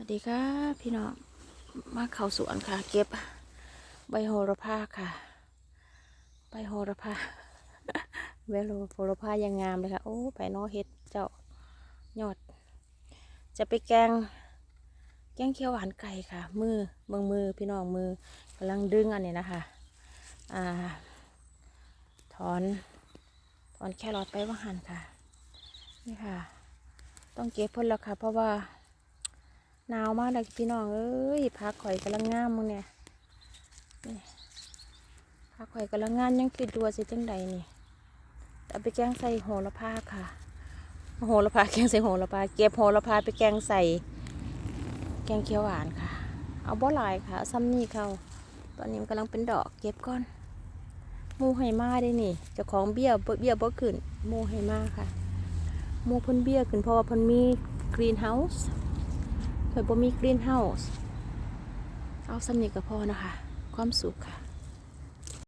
วัสดีค่ะพี่น้องมาเข้าสวนค่ะ เก็บ ใบโหระพาค่ะ ใบโหระพาใบโหระพายังงามเลยค่ะ โอ้ไปนอเฮ็ดเจ้ายอด จะไปแกง แกงเขียวหวานไก่ค่ะ มือเมืองมือพี่น้องมือกำลังดึงอันนี้นะคะ อ่า ถอน ถอนแครอทไปว่าหันค่ะ นี่ค่ะ ต้องเก็บพ้นแล้วค่ะ เพราะว่า หนาวมากเลยพี่น้องเอ้ยพักข่อยกำลังงามมึงเนี่ยพักข่อยกำลังงามยังคิดดูว่าสิจังใดนี่เอาไปแกงใส่โหระพาค่ะ โหระพาแกงใส่โหระพาเก็บโหระพาไปแกงใส่ แกงเขียวหวานค่ะ เอาบ่หลายค่ะซ้ำนี่เขาตอนนี้มันกำลังเป็นดอกเก็บก่อนมูไห่มาได้นี่เจ้าของเบี้ยเบี้ยบ่ขึ้นมูไห่มาค่ะมูพ่นเบี้ยขึ้นเพราะว่าพ่นมีกรีนเฮาส์ เคยบ่มีกรีนเฮาส์เอาสำนีก็พอนะคะ ความสุขค่ะ